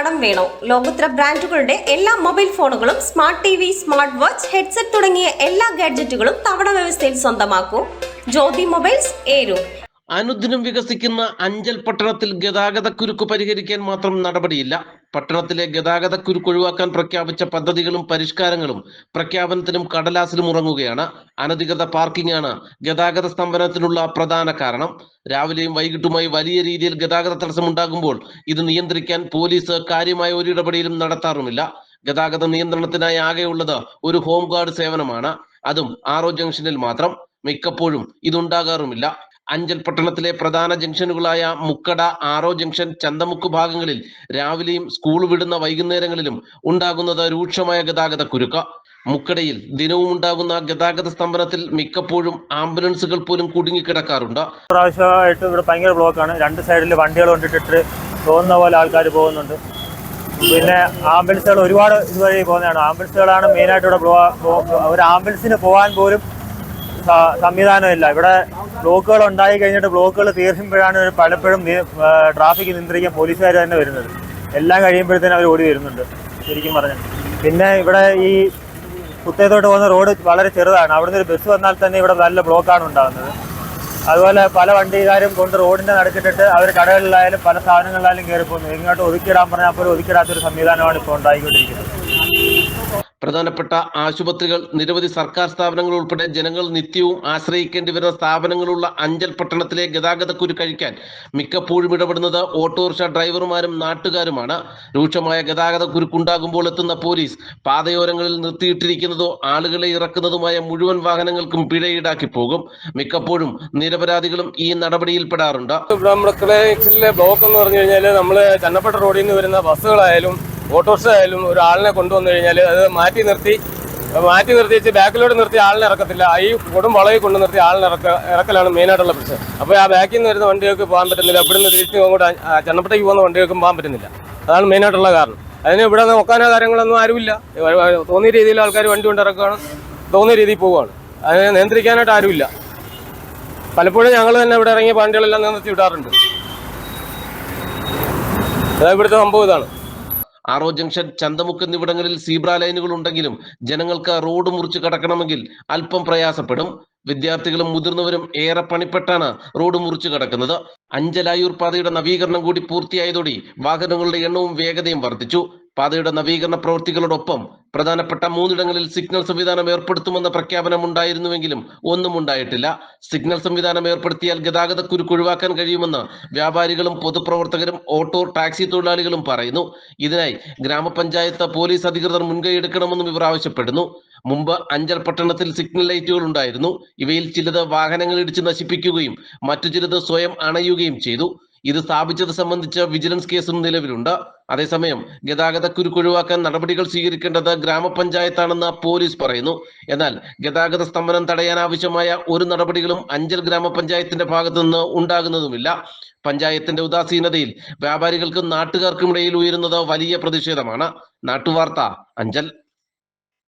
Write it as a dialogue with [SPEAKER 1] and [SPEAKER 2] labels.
[SPEAKER 1] കടം വേണോ? ലോകോത്തര ബ്രാൻഡുകളുടെ എല്ലാ മൊബൈൽ ഫോണുകളും smart T V smart watch headset തുടങ്ങിയ എല്ലാ ഗാഡ്ജറ്റുകളും തവണ വ്യവസ്ഥയിൽ സ്വന്തമാക്കൂ. ജ്യോതി മൊബൈൽസ് ഏരു.
[SPEAKER 2] അനുദിനം വികസിക്കുന്ന അഞ്ചൽ പട്ടണത്തിൽ ഗതാഗത കുരുക്ക് പരിഹരിക്കാൻ മാത്രം നടപടിയില്ല. പട്ടണത്തിലെ ഗതാഗത കുരുക്ക് ഒഴിവാക്കാൻ പ്രഖ്യാപിച്ച പദ്ധതികളും പരിഷ്കാരങ്ങളും പ്രഖ്യാപനത്തിനും കടലാസിലും ഉറങ്ങുകയാണ്. അനധികൃത പാർക്കിംഗ് ആണ് ഗതാഗത സ്തംഭനത്തിനുള്ള പ്രധാന കാരണം. രാവിലെയും വൈകിട്ടുമായി വലിയ രീതിയിൽ ഗതാഗത തടസ്സം ഉണ്ടാകുമ്പോൾ ഇത് നിയന്ത്രിക്കാൻ പോലീസ് കാര്യമായ ഒരു ഇടപെടലും നടത്താറുമില്ല. ഗതാഗത നിയന്ത്രണത്തിനായി ആകെയുള്ളത് ഒരു ഹോം ഗാർഡ് സേവനമാണ്. അതും ആറോ ജംഗ്ഷനിൽ മാത്രം. മിക്കപ്പോഴും ഇതുണ്ടാകാറുമില്ല. അഞ്ചൽ പട്ടണത്തിലെ പ്രധാന ജംഗ്ഷനുകളായ മുക്കട ആറോ ജംഗ്ഷൻ ചന്തമുക്ക് ഭാഗങ്ങളിൽ രാവിലെയും സ്കൂൾ വിടുന്ന വൈകുന്നേരങ്ങളിലും ഉണ്ടാകുന്നത് രൂക്ഷമായ ഗതാഗത കുരുക്ക. മുക്കടയിൽ ദിനവും ഉണ്ടാകുന്ന ഗതാഗത സ്തംഭനത്തിൽ മിക്കപ്പോഴും ആംബുലൻസുകൾ പോലും കുടുങ്ങിക്കിടക്കാറുണ്ട്.
[SPEAKER 3] പ്രാവശ്യമായിട്ട് ഇവിടെ ഭയങ്കര ബ്ലോക്കാണ്. രണ്ട് സൈഡിൽ വണ്ടികൾ കൊണ്ടിട്ടിട്ട് പോകുന്ന പോലെ ആൾക്കാർ പോകുന്നുണ്ട്. പിന്നെ ആംബുലൻസുകൾ ഒരുപാട് ഇതുവഴി പോകുന്നതാണ്. ആംബുലൻസുകളാണ് മെയിനായിട്ട് ഇവിടെ ഒരു ആംബുലൻസിന് പോകാൻ പോലും സംവിധാനമില്ല. ഇവിടെ ബ്ലോക്കുകൾ ഉണ്ടായി കഴിഞ്ഞിട്ട് ബ്ലോക്കുകൾ തീർക്കുമ്പോഴാണ് പലപ്പോഴും ട്രാഫിക് നിയന്ത്രിക്കാൻ പോലീസുകാർ തന്നെ വരുന്നത്. എല്ലാം കഴിയുമ്പോഴത്തേനും അവർ ഓടി വരുന്നുണ്ട്. ശരിക്കും പറഞ്ഞു പിന്നെ ഇവിടെ ഈ കുത്തേത്തോട്ട് പോകുന്ന റോഡ് വളരെ ചെറുതാണ്. അവിടുന്ന് ഒരു ബസ് വന്നാൽ തന്നെ ഇവിടെ നല്ല ബ്ലോക്കാണ് ഉണ്ടാകുന്നത്. അതുപോലെ പല വണ്ടിക്കാരും കൊണ്ട് റോഡിന്റെ നടുക്കിട്ടിട്ട് അവർ കടകളിലായാലും പല സാധനങ്ങളിലായാലും കയറി പോകുന്നു ഇങ്ങോട്ട് ഒതുക്കിയിടാൻ പറഞ്ഞാൽ പോലും ഒതുക്കിയിടാത്തൊരു സംവിധാനമാണ് ഇപ്പോൾ ഉണ്ടായിക്കൊണ്ടിരിക്കുന്നത്.
[SPEAKER 2] പ്രധാനപ്പെട്ട ആശുപത്രികൾ നിരവധി സർക്കാർ സ്ഥാപനങ്ങൾ ഉൾപ്പെടെ ജനങ്ങൾ നിത്യവും ആശ്രയിക്കേണ്ടി വരുന്ന സ്ഥാപനങ്ങളുള്ള അഞ്ചൽ പട്ടണത്തിലെ ഗതാഗത കുരുക്കഴിക്കാൻ മിക്കപ്പോഴും ഇടപെടുന്നത് ഓട്ടോറിക്ഷ ഡ്രൈവർമാരും നാട്ടുകാരുമാണ്. രൂക്ഷമായ ഗതാഗത കുരുക്കുണ്ടാകുമ്പോൾ എത്തുന്ന പോലീസ് പാതയോരങ്ങളിൽ നിർത്തിയിട്ടിരിക്കുന്നതോ ആളുകളെ ഇറക്കുന്നതുമായ മുഴുവൻ വാഹനങ്ങൾക്കും പിഴ ഈടാക്കി പോകും. മിക്കപ്പോഴും നിരപരാധികളും ഈ നടപടിയിൽപ്പെടാറുണ്ട്.
[SPEAKER 4] പെടാറുണ്ട് ബ്ലോക്ക് എന്ന് പറഞ്ഞു കഴിഞ്ഞാൽ നമ്മൾ ചെന്നപ്പെട്ട റോഡിൽ നിന്ന് വരുന്ന ബസ്സുകളായാലും ഓട്ടോറിക്ഷ ആയാലും ഒരാളിനെ കൊണ്ടുവന്നു കഴിഞ്ഞാൽ അത് മാറ്റി നിർത്തി മാറ്റി നിർത്തി വെച്ച് ബാക്കിലോട്ട് നിർത്തി ആളിനെ ഇറക്കത്തില്ല. ഈ കൊടും വളയിൽ കൊണ്ടു നിർത്തി ആളിനെ ഇറക്ക ഇറക്കലാണ് മെയിനായിട്ടുള്ള പ്രശ്നം. അപ്പോൾ ആ ബാക്കിൽ നിന്ന് വരുന്ന വണ്ടികൾക്ക് പോകാൻ പറ്റുന്നില്ല. ഇവിടുന്ന് തിരിച്ച് അങ്ങോട്ട് ചെണ്ണപ്പട്ടയ്ക്ക് പോകുന്ന വണ്ടികൾക്കും പോകാൻ പറ്റുന്നില്ല. അതാണ് മെയിനായിട്ടുള്ള കാരണം. അതിന് ഇവിടെ ഒക്കാനോ കാര്യങ്ങളൊന്നും ആരുമില്ല. തോന്നിയ രീതിയിൽ ആൾക്കാർ വണ്ടി കൊണ്ട് ഇറക്കുകയാണ്. തോന്നിയ രീതിയിൽ പോവുകയാണ്. അതിനെ നിയന്ത്രിക്കാനായിട്ട് ആരുമില്ല. പലപ്പോഴും ഞങ്ങൾ തന്നെ ഇവിടെ ഇറങ്ങിയ വണ്ടികളെല്ലാം നിർത്തി വിടാറുണ്ട്. അതായത് ഇവിടുത്തെ സംഭവം ഇതാണ്.
[SPEAKER 2] ആറോ ജംഗ്ഷൻ ചന്തമുക്ക് എന്നിവിടങ്ങളിൽ സീബ്ര ലൈനുകൾ ഉണ്ടെങ്കിലും ജനങ്ങൾക്ക് റോഡ് മുറിച്ച് കടക്കണമെങ്കിൽ അല്പം പ്രയാസപ്പെടും. വിദ്യാർത്ഥികളും മുതിർന്നവരും ഏറെ പണിപ്പെട്ടാണ് റോഡ് മുറിച്ചു കടക്കുന്നത്. അഞ്ചലായൂർ പാതയുടെ നവീകരണം കൂടി പൂർത്തിയായതോടെ വാഹനങ്ങളുടെ എണ്ണവും വേഗതയും വർദ്ധിച്ചു. പാതയുടെ നവീകരണ പ്രവൃത്തികളോടൊപ്പം പ്രധാനപ്പെട്ട മൂന്നിടങ്ങളിൽ സിഗ്നൽ സംവിധാനം ഏർപ്പെടുത്തുമെന്ന പ്രഖ്യാപനം ഉണ്ടായിരുന്നുവെങ്കിലും ഒന്നും ഉണ്ടായിട്ടില്ല. സിഗ്നൽ സംവിധാനം ഏർപ്പെടുത്തിയാൽ ഗതാഗത കുരുക്ക് ഒഴിവാക്കാൻ കഴിയുമെന്ന് വ്യാപാരികളും പൊതുപ്രവർത്തകരും ഓട്ടോ ടാക്സി തൊഴിലാളികളും പറയുന്നു. ഇതിനായി ഗ്രാമപഞ്ചായത്ത് പോലീസ് അധികൃതർ മുൻകൈ എടുക്കണമെന്നും ഇവർ ആവശ്യപ്പെടുന്നു. മുമ്പ് അഞ്ചൽ പട്ടണത്തിൽ സിഗ്നൽ ലൈറ്റുകൾ ഉണ്ടായിരുന്നു. ഇവയിൽ ചിലത് വാഹനങ്ങൾ ഇടിച്ച് നശിപ്പിക്കുകയും മറ്റു ചിലത് സ്വയം അണയുകയും ചെയ്തു. ഇത് സ്ഥാപിച്ചത് സംബന്ധിച്ച വിജിലൻസ് കേസും നിലവിലുണ്ട്. അതേസമയം ഗതാഗത കുരുക്ക് ഒഴിവാക്കാൻ നടപടികൾ സ്വീകരിക്കേണ്ടത് ഗ്രാമപഞ്ചായത്താണെന്ന് പോലീസ് പറയുന്നു. എന്നാൽ ഗതാഗത സ്തംഭനം തടയാൻ ആവശ്യമായ ഒരു നടപടികളും അഞ്ചൽ ഗ്രാമപഞ്ചായത്തിന്റെ ഭാഗത്തു നിന്ന് ഉണ്ടാകുന്നതുമില്ല. പഞ്ചായത്തിന്റെ ഉദാസീനതയിൽ വ്യാപാരികൾക്കും നാട്ടുകാർക്കും ഇടയിൽ ഉയരുന്നത് വലിയ പ്രതിഷേധമാണ്. നാട്ടുവാർത്ത അഞ്ചൽ.